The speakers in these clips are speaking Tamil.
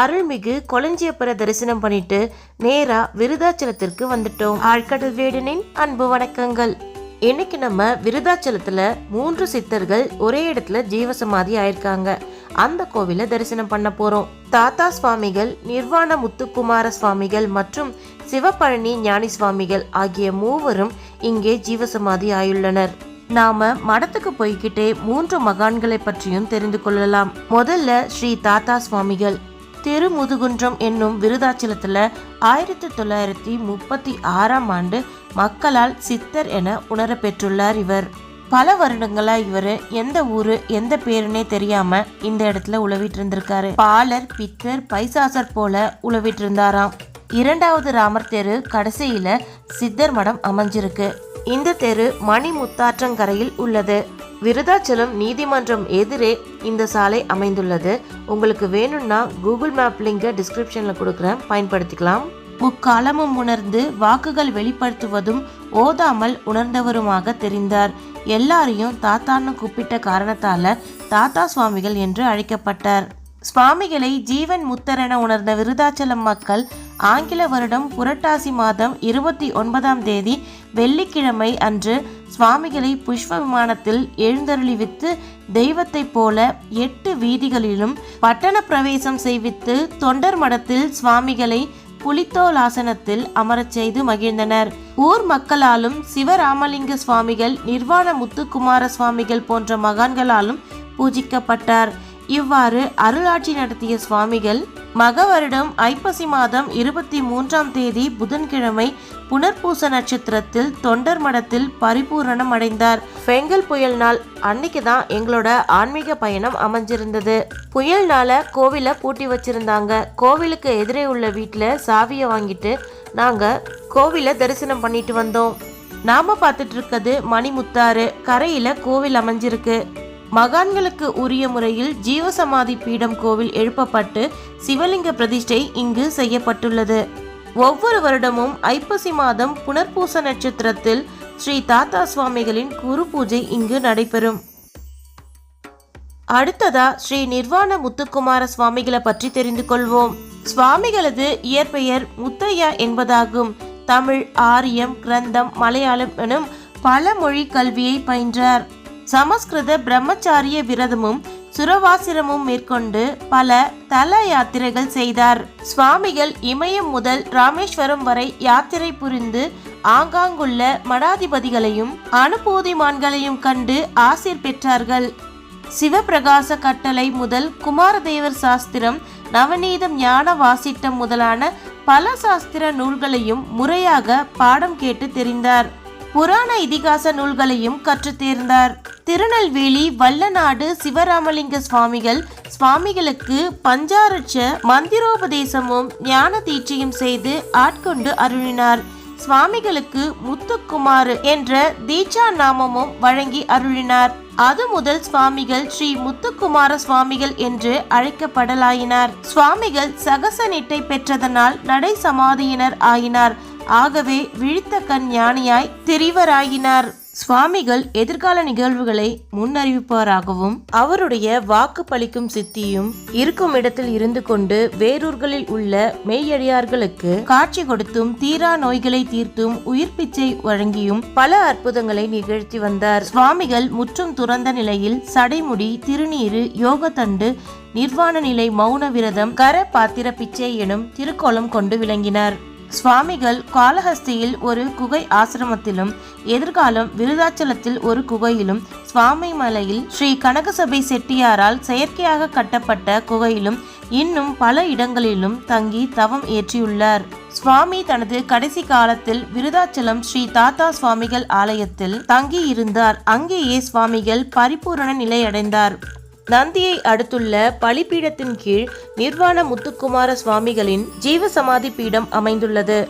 அருள்மிகு கொளஞ்சியப்பர தரிசனம் பண்ணிட்டு நேரா விருதாச்சலத்திற்கு வந்துட்டோம். ஆழ்கடல் வேடனின் அன்பு வணக்கங்கள். இன்னைக்கு நம்ம விருதாச்சலத்துல மூன்று சித்தர்கள் ஒரே இடத்துல ஜீவசமாதி ஆயிருக்காங்க. அந்த கோவிலை தரிசனம் பண்ண போறோம். தாத்தா சுவாமிகள் நிர்வாண முத்துக்குமார சுவாமிகள் மற்றும் சிவபழனி ஞானி சுவாமிகள் ஆகிய மூவரும் இங்கே ஜீவசமாதி ஆயுள்ளனர். நாம மடத்துக்கு போய்கிட்டே மூன்று மகான்களை பற்றியும் தெரிந்து கொள்ளலாம். முதல்ல ஸ்ரீ தாத்தா சுவாமிகள். திருமுதுகுன்றம் என்னும் விருதாச்சலத்தில் ஆயிரத்தி தொள்ளாயிரத்தி முப்பத்தி ஆறாம் ஆண்டு மக்களால் சித்தர் என உணரப்பெற்றுள்ளார் இவர். பல வருடங்களாக இவர் எந்த ஊர் எந்த பேருனே தெரியாமல் இந்த இடத்துல உழவிட்டு இருந்திருக்காரு. பாலர் பித்தர் பைசாசர் போல உழவிட்டு இருந்தாராம். இரண்டாவது ராமர் தெரு கடைசியில் சித்தர் மடம் அமைஞ்சிருக்கு. இந்த தெரு மணி முத்தாற்றங்கரையில் உள்ளது. விருதாச்சலம் நீதிமன்றம் எதிரே இந்த சாலை அமைந்துள்ளது. உங்களுக்கு வேணும்னா கூகுள் மேப் லிங்கை டிஸ்கிரிப்ஷன்ல கொடுக்குறேன். பயன்படுத்திக்கலாம். முக்காலமும் உணர்ந்து வாக்குகள் வெளிப்படுத்துவதும் ஓதாமல் உணர்ந்தவருமாக தெரிந்தார். எல்லாரையும் தாத்தான்னு கூப்பிட்ட காரணத்தால தாத்தா சுவாமிகள் என்று அழைக்கப்பட்டார். சுவாமிகளை ஜீவன் முத்தரென உணர்ந்த விருதாச்சலம் மக்கள் ஆங்கில வருடம் புரட்டாசி மாதம் இருபத்தி ஒன்பதாம் தேதி வெள்ளிக்கிழமை அன்று சுவாமிகளை புஷ்ப விமானத்தில் எழுந்தருளிவித்து தெய்வத்தைப் போல எட்டு வீதிகளிலும் பட்டண பிரவேசம் செய்வித்து தொண்டர் மடத்தில் சுவாமிகளை புலித்தோலாசனத்தில் அமரச் செய்து மகிழ்ந்தனர். ஊர் மக்களாலும் சிவராமலிங்க சுவாமிகள் நிர்வாண முத்துக்குமார சுவாமிகள் போன்ற மகான்களாலும் பூஜிக்கப்பட்டார். இவ்வாறு அருளாட்சி நடத்திய சுவாமிகள் மக வருடம் ஐப்பசி மாதம் இருபத்தி மூன்றாம் தேதி புதன்கிழமை புனர்பூச நட்சத்திரத்தில் தொண்டர் மடத்தில் பரிபூரணம் அடைந்தார். பெங்கல் புயல் நாள் அன்னைக்கு தான் எங்களோட ஆன்மீக பயணம் அமைஞ்சிருந்தது. புயல்னால கோவிலை பூட்டி வச்சிருந்தாங்க. கோவிலுக்கு எதிரே உள்ள வீட்டில் சாவியை வாங்கிட்டு நாங்கள் கோவிலை தரிசனம் பண்ணிட்டு வந்தோம். நாம பார்த்துட்டு இருக்கிறது மணிமுத்தாறு. கரையில கோவில் அமைஞ்சிருக்கு. மகான்களுக்கு உரிய முறையில் ஜீவசமாதி பீடம் கோவில் எழுப்பப்பட்டு சிவலிங்க பிரதிஷ்டை இங்கு செய்யப்பட்டுள்ளது. ஒவ்வொரு வருடமும் ஐப்பசி மாதம் புனர்பூச நட்சத்திரத்தில் ஸ்ரீ தாத்தா சுவாமிகளின் குரு பூஜை இங்கு நடைபெறும். அடுத்ததா ஸ்ரீ நிர்வாண முத்துக்குமார சுவாமிகளை பற்றி தெரிந்து கொள்வோம். சுவாமிகளது இயற்பெயர் முத்தையா என்பதாகும். தமிழ் ஆரியம் கிரந்தம் மலையாளம் எனும் பல மொழி கல்வியை பயின்றார். சமஸ்கிருத பிரம்மச்சாரிய விரதமும் சுரவாசிரமும் மேற்கொண்டு பல தல யாத்திரைகள் செய்தார். சுவாமிகள் இமயம் முதல் ராமேஸ்வரம் வரை யாத்திரை புரிந்து ஆங்காங்குள்ள மடாதிபதிகளையும் அனுபூதிமான்களையும் கண்டு ஆசிர் பெற்றார்கள். சிவபிரகாச கட்டளை முதல் குமாரதேவர் சாஸ்திரம் நவநீதம் ஞான வாசிட்டம் முதலான பல சாஸ்திர நூல்களையும் முறையாக பாடம் கேட்டு தெரிந்தார். புராண இதிகாச நூல்களையும் கற்று தேர்ந்தார். திருநெல்வேலி வல்லநாடு சிவராமலிங்க சுவாமிகள் சுவாமிகளுக்கு பஞ்சாரட்ச மந்திரோபதேசமும் ஞான தீட்சையும் செய்து ஆட்கொண்டு அருளினார். சுவாமிகளுக்கு முத்துக்குமார் என்ற தீட்சா நாமமும் வழங்கி அருளினார். அது முதல் சுவாமிகள் ஸ்ரீ முத்துக்குமார சுவாமிகள் என்று அழைக்கப்படலாயினார். சுவாமிகள் சகசநீட்டை பெற்றதனால் நடை சமாதியினர் ஆயினார். ஆகவே விழித்த கண் ஞானியாய் தெரிவராகினார் சுவாமிகள் எதிர்கால நிகழ்வுகளை முன்னறிவிப்பவராகவும் அவருடைய வாக்கு பளிக்கும் சித்தியும் இருக்கும் இடத்தில் இருந்து கொண்டு வேரூர்களில் உள்ள மெய்யடியார்களுக்கு காட்சி கொடுத்தும் தீரா நோய்களை தீர்த்தும் உயிர் பிச்சை வழங்கியும் பல அற்புதங்களை நிகழ்த்தி வந்தார். சுவாமிகள் முற்றும் துறந்த நிலையில் சடைமுடி திருநீரு யோகத்தண்டு நிர்வாண நிலை மௌன விரதம் கர பாத்திர பிச்சை எனும் திருக்கோலம் கொண்டு விளங்கினார். சுவாமிகள் காளஹஸ்தியில் ஒரு குகை ஆசிரமத்திலும் எதிர்காலம் விருதாச்சலத்தில் ஒரு குகையிலும் சுவாமி மலையில் ஸ்ரீ கனகசபை செட்டியாரால் செயற்கையாக கட்டப்பட்ட குகையிலும் இன்னும் பல இடங்களிலும் தங்கி தவம் ஏற்றியுள்ளார். சுவாமி தனது கடைசி காலத்தில் விருதாச்சலம் ஸ்ரீ தாத்தா சுவாமிகள் ஆலயத்தில் தங்கி இருந்தார் அங்கேயே சுவாமிகள் பரிபூரண நிலையடைந்தார். நந்தியை அடுத்துள்ள பலிபீடத்தின் கீழ் நிர்வாண முத்துக்குமார சுவாமிகளின் ஜீவசமாதி பீடம் அமைந்துள்ளது.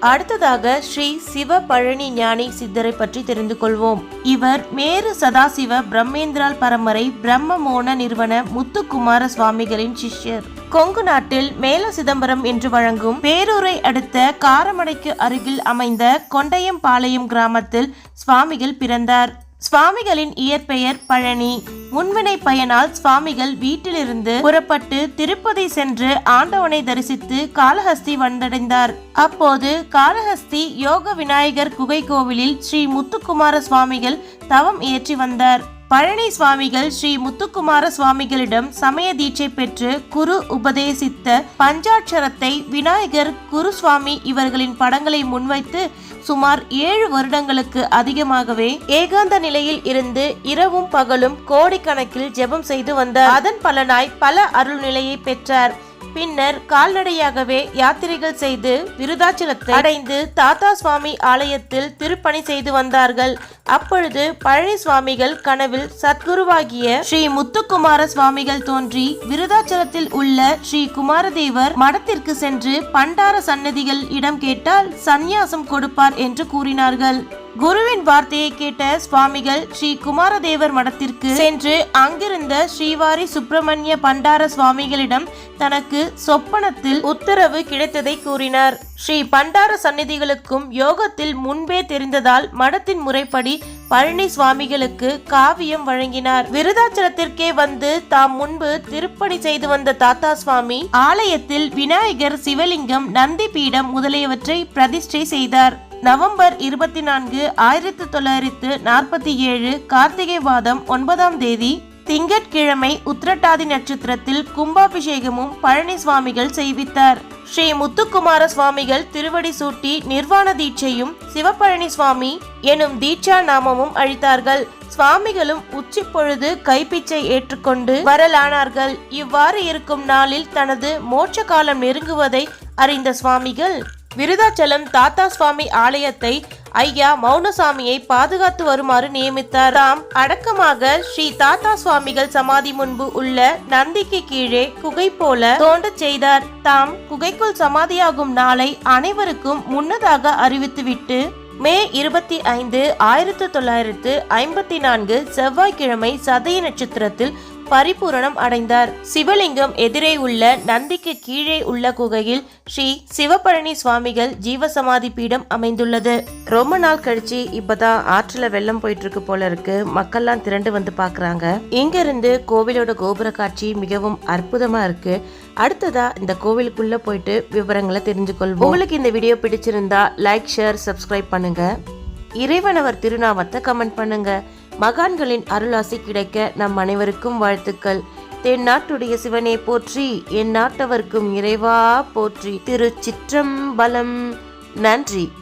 அடுத்ததாக ஸ்ரீ சிவ பழனி ஞானி சித்தரை பற்றி தெரிந்து கொள்வோம். இவர் மேரு சதாசிவ பிரம்மேந்திரால் பரம்பரை பிரம்ம மோன நிறுவன முத்துக்குமார சுவாமிகளின் சிஷ்யர். கொங்கு நாட்டில் மேல சிதம்பரம் என்று வழங்கும் பேரூரை அடுத்த காரமடைக்கு அருகில் அமைந்த கொண்டையம்பாளையம் கிராமத்தில் சுவாமிகள் பிறந்தார். சுவாமிகளின் இயற்பெயர் பழனி. முன்வினை பயனால் சுவாமிகள் வீட்டிலிருந்து புறப்பட்டு திருப்பதி சென்று ஆண்டவனை தரிசித்து காளஹஸ்தி வந்தடைந்தார். அப்போது காளஹஸ்தி யோக விநாயகர் குகை கோவிலில் ஸ்ரீ முத்துக்குமார சுவாமிகள் தவம் இயற்றி வந்தார். பழனி சுவாமிகள் ஸ்ரீ முத்துக்குமார சுவாமிகளிடம் சமய தீட்சை பெற்று குரு உபதேசித்த பஞ்சாட்சரத்தை விநாயகர் குரு சுவாமி இவர்களின் படங்களை முன்வைத்து சுமார் ஏழு வருடங்களுக்கு அதிகமாகவே ஏகாந்த நிலையில் இருந்து இரவும் பகலும் கோடிக்கணக்கில் ஜெபம் செய்து வந்தார். அதன் பலனாய் பல அருள்நிலையை பெற்றார். பின்னர் கால்நடையாகவே யாத்திரைகள் செய்து விருதாச்சலத்தை அடைந்து தாத்தா சுவாமி ஆலயத்தில் திருப்பணி செய்து வந்தார்கள். அப்பொழுது பழனி சுவாமிகள் கனவில் சத்குருவாகிய ஸ்ரீ முத்துக்குமார சுவாமிகள் தோன்றி விருதாச்சலத்தில் உள்ள ஸ்ரீ குமாரதேவர் மடத்திற்கு சென்று பண்டார சன்னதிகள் இடம் கேட்டால் சந்நியாசம் கொடுப்பார் என்று கூறினார்கள். குருவின் வார்த்தையை கேட்ட சுவாமிகள் ஸ்ரீ குமாரதேவர் மடத்திற்கு சென்று அங்கிருந்த ஸ்ரீவாரி சுப்பிரமணிய பண்டார சுவாமிகளிடம் தனக்கு சொப்பனத்தில் உத்தரவு கிடைத்ததை கூறினார். ஸ்ரீ பண்டார சந்நிதிகளுக்கும் யோகத்தில் முன்பே தெரிந்ததால் மடத்தின் முறைப்படி பழனி சுவாமிகளுக்கு காவியம் வழங்கினார். விருதாச்சலத்திற்கே வந்து தாம் முன்பு திருப்பணி செய்து வந்த தாத்தா சுவாமி ஆலயத்தில் விநாயகர் சிவலிங்கம் நந்தி பீடம் முதலியவற்றை பிரதிஷ்டை செய்தார். நவம்பர் இருபத்தி நான்கு ஆயிரத்தி தொள்ளாயிரத்து நாற்பத்தி ஏழு கார்த்திகை மாதம் ஒன்பதாம் தேதி திங்கட்கிழமை உத்திரட்டாதி நட்சத்திரத்தில் கும்பாபிஷேகமும் பழனி சுவாமிகள் செய்வித்தார். ஸ்ரீ முத்துக்குமார சுவாமிகள் திருவடி சூட்டி நிர்வாண தீட்சையும் சிவபழனி சுவாமி எனும் தீட்சா நாமமும் அழித்தார்கள் சுவாமிகளும் உச்சி பொழுது கைப்பிச்சை ஏற்றுக்கொண்டு வரலானார்கள். இவ்வாறு இருக்கும் நாளில் தனது மோட்ச காலம் நெருங்குவதை அறிந்த சுவாமிகள் விருதாச்சலம் தாத்தா சுவாமி ஆலயத்தை ஐயா மௌனசாமியை பாதுகாத்து வருமாறு நியமித்தார். அடக்கமாக ஸ்ரீ தாத்தா சுவாமிகள் சமாதி முன்பு உள்ள நந்திக்கு கீழே குகை போல தோண்டச் செய்தார். தாம் குகைக்குள் சமாதியாகும் நாளை அனைவருக்கும் முன்னதாக அறிவித்துவிட்டு மே இருபத்தி ஐந்து ஆயிரத்தி தொள்ளாயிரத்து ஐம்பத்தி நான்கு செவ்வாய்க்கிழமை சதய நட்சத்திரத்தில் பரிபூரணம் அடைந்தார். சிவலிங்கம் எதிரே உள்ள நந்திக்கு கீழே உள்ள குகையில் ஸ்ரீ சிவபழனி சுவாமிகள் ஜீவசமாதி பீடம் அமைந்துள்ளது. ரொம்ப நாள் கழிச்சு இப்பதான் ஆற்றுல வெள்ளம் போயிட்டு இருக்கு போல இருக்கு. மக்கள்லாம் திரண்டு வந்து பாக்குறாங்க. இங்க இருந்து கோவிலோட கோபுர காட்சி மிகவும் அற்புதமா இருக்கு. அடுத்ததா இந்த கோவிலுக்குள்ள போயிட்டு விவரங்களை தெரிஞ்சுக்கொள்வோம். உங்களுக்கு இந்த வீடியோ பிடிச்சிருந்தா லைக் ஷேர் சப்ஸ்கிரைப் பண்ணுங்க. இறைவனவர் திருநாமத்தை கமெண்ட் பண்ணுங்க. மகான்களின் அருளாசி கிடைக்க நம் அனைவருக்கும் வாழ்த்துக்கள். தென்னாட்டுடைய சிவனே போற்றி என் நாட்டவர்க்கும் இறைவா போற்றி. திருச்சிற்றம்பலம். நன்றி.